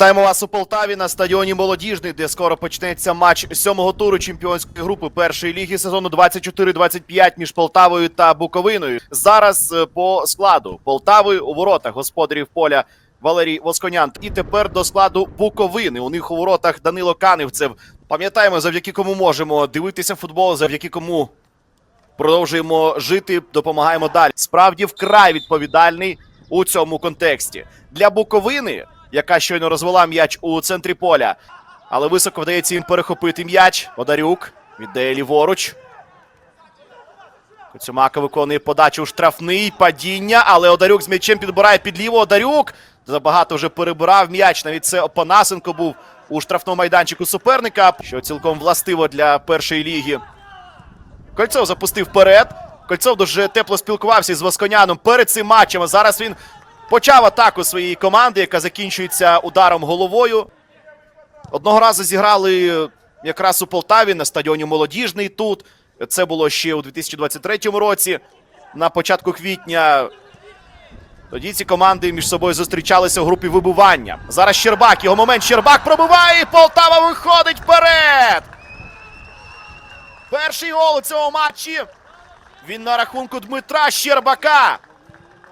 Вітаємо вас у Полтаві на стадіоні Молодіжний, де скоро почнеться матч сьомого туру чемпіонської групи першої ліги сезону 24-25 між Полтавою та Буковиною. Зараз е, по складу Полтави у воротах господарів поля Валерій Восконян. І тепер до складу Буковини. У них у воротах Данило Каневцев. Пам'ятаємо, завдяки кому можемо дивитися футбол, завдяки кому продовжуємо жити, допомагаємо далі. Справді вкрай відповідальний у цьому контексті. Для Буковини, яка щойно розвела м'яч у центрі поля, але високо вдається їм перехопити м'яч. Одарюк віддає ліворуч. Коцюмака виконує подачу у штрафний падіння, але Одарюк з м'ячем підбирає під ліво. Одарюк забагато вже перебирав м'яч. Навіть це Опанасенко був у штрафному майданчику суперника, що цілком властиво для першої ліги. Кольцов запустив вперед. Кольцов дуже тепло спілкувався з Восконяном перед цим матчем. А зараз він почав атаку своєї команди, яка закінчується ударом головою. Одного разу зіграли якраз у Полтаві на стадіоні Молодіжний тут. Це було ще у 2023 році. На початку квітня. Тоді ці команди між собою зустрічалися у групі вибування. Зараз Щербак. Його момент Щербак пробиває. і Полтава виходить вперед. Перший гол у цьому матчі. Він на рахунку Дмитра Щербака.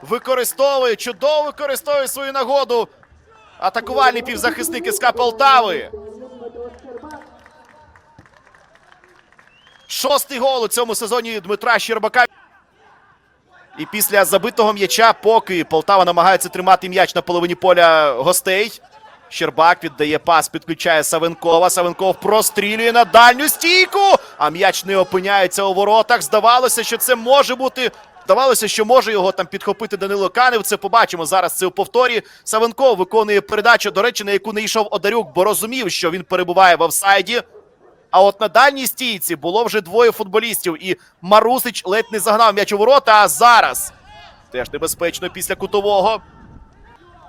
Використовує, чудово використовує свою нагоду. Атакувальний півзахисник СК Полтави. Шостий гол у цьому сезоні Дмитра Щербака. І після забитого м'яча, поки Полтава намагається тримати м'яч на половині поля гостей. Щербак віддає пас, підключає Савенкова. Савенков прострілює на дальню стійку. А м'яч не опиняється у воротах. Здавалося, що це може бути. Здавалося, що може його там підхопити Данило Канев. Це побачимо зараз. Це у повторі. Савенков виконує передачу, до речі, на яку не йшов Одарюк, бо розумів, що він перебуває в офсайді. А от на дальній стійці було вже двоє футболістів, і Марусич ледь не загнав м'яч у ворота. А зараз теж небезпечно після кутового.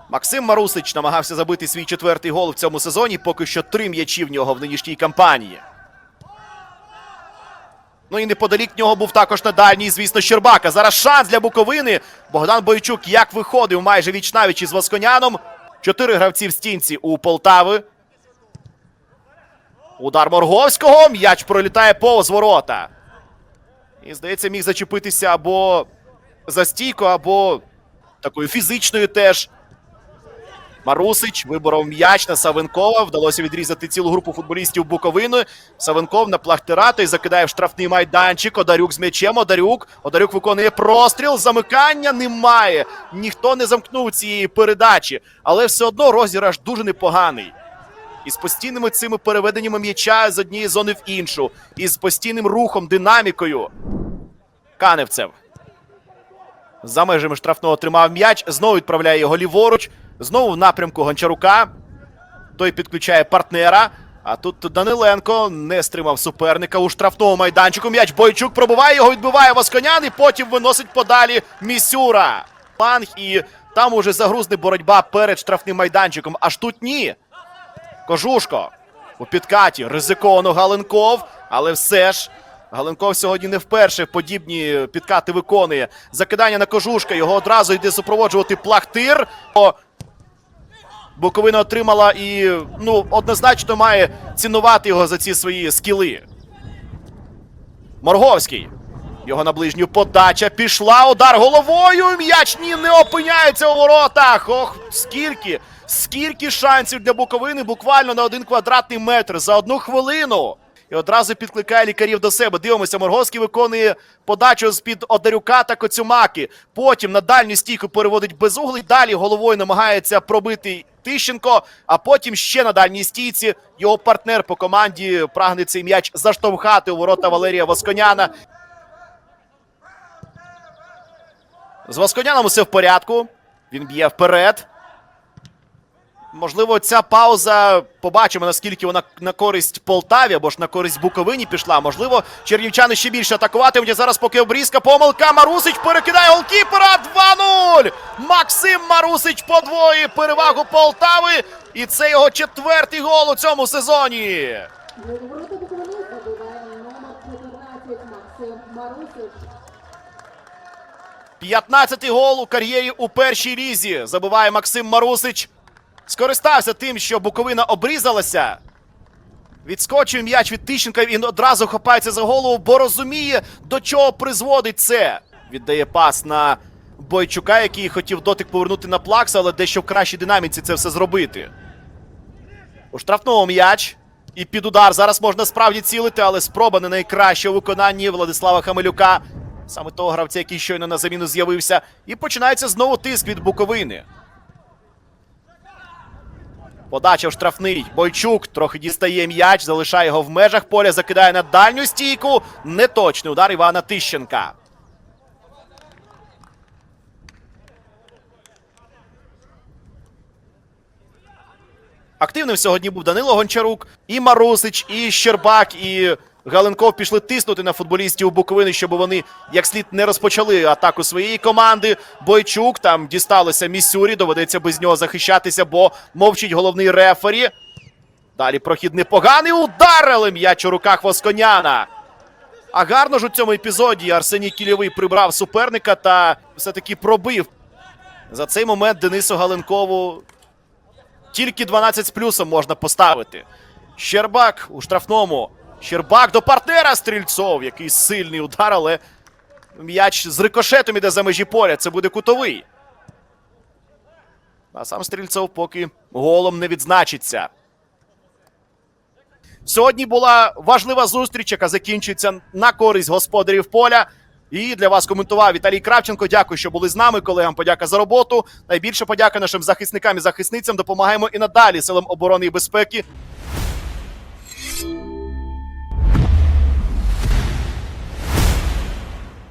Максим Марусич намагався забити свій четвертий гол в цьому сезоні. Поки що три м'ячі в нього в нинішній кампанії. Ну і неподалік нього був також на дальній, звісно, Щербака. Зараз шанс для Буковини. Богдан Бойчук як виходив майже віч навіч із Восконяном. Чотири гравці в стінці у Полтави. Удар Морговського. М'яч пролітає повз ворота. І, здається, міг зачепитися або за стійку, або такою фізичною теж. Марусич виборов м'яч на Савенкова. Вдалося відрізати цілу групу футболістів Буковини. Савенков на плахтера, той закидає в штрафний майданчик. Одарюк з м'ячем. Одарюк. Одарюк виконує простріл. Замикання немає. Ніхто не замкнув цієї передачі. Але все одно розіграш дуже непоганий. І з постійними цими переведеннями м'яча з однієї зони в іншу. І з постійним рухом, динамікою. Каневцев. За межами штрафного тримав м'яч. Знову відправляє його ліворуч. Знову в напрямку Гончарука. Той підключає партнера. А тут Даниленко не стримав суперника у штрафному майданчику. М'яч Бойчук пробиває, його відбиває Восконян і потім виносить подалі Місюра. Фланг і там уже загрузне боротьба перед штрафним майданчиком. Аж тут ні. Кожушко у підкаті. Ризиковано Галенков, але все ж. Галенков сьогодні не вперше подібні підкати виконує. Закидання на кожушка. Його одразу йде супроводжувати плахтир. Буковина отримала і ну, однозначно має цінувати його за ці свої скіли. Морговський. Його на ближню подача пішла. Удар головою. М'яч ні не опиняється у воротах. Ох, скільки, скільки шансів для Буковини буквально на один квадратний метр за одну хвилину. І одразу підкликає лікарів до себе. Дивимося, Морговський виконує подачу з-під Одарюка та Коцюмаки. Потім на дальню стійку переводить безуглий. Далі головою намагається пробити Тищенко. А потім ще на дальній стійці його партнер по команді прагне цей м'яч заштовхати у ворота Валерія Восконяна. З Восконяном усе в порядку. Він б'є вперед. Можливо, ця пауза побачимо, наскільки вона на користь Полтаві або ж на користь Буковині пішла. Можливо, чернівчани ще більше атакуватимуть. Зараз поки обрізка помилка. Марусич перекидає голкіпера 2-0. Максим Марусич подвоює перевагу Полтави. І це його четвертий гол у цьому сезоні. Ворота Буковини забиває номер 14 Максим Марусич. 15-й гол у кар'єрі у першій лізі. Забиває Максим Марусич. Скористався тим, що Буковина обрізалася. Відскочив м'яч від Тищенка, він одразу хапається за голову, бо розуміє, до чого призводить це. Віддає пас на Бойчука, який хотів дотик повернути на плакса, але дещо в кращій динаміці це все зробити. У штрафному м'яч. І під удар зараз можна справді цілити, але спроба не найкраща у виконанні Владислава Хамелюка. Саме того гравця, який щойно на заміну з'явився. І починається знову тиск від Буковини. Подача в штрафний. Бойчук трохи дістає м'яч, залишає його в межах поля, закидає на дальню стійку. Неточний удар Івана Тищенка. Активним сьогодні був Данило Гончарук, і Марусич, і Щербак, і Галенков пішли тиснути на футболістів Буковини, щоб вони як слід не розпочали атаку своєї команди. Бойчук там дісталося Міссюрі, доведеться без нього захищатися, бо мовчить головний рефері. Далі прохід непоганий удар, але м'яч у руках Восконяна. А гарно ж у цьому епізоді Арсеній Кільовий прибрав суперника та все-таки пробив. За цей момент Денису Галенкову тільки 12 з плюсом можна поставити. Щербак у штрафному. Щербак до партнера Стрільцов. Який сильний удар, але м'яч з рикошетом іде за межі поля. Це буде кутовий. А сам Стрільцов поки голом не відзначиться. Сьогодні була важлива зустріч, яка закінчується на користь господарів поля. І для вас коментував Віталій Кравченко. Дякую, що були з нами. Колегам подяка за роботу. Найбільше подяка нашим захисникам і захисницям. Допомагаємо і надалі силам оборони і безпеки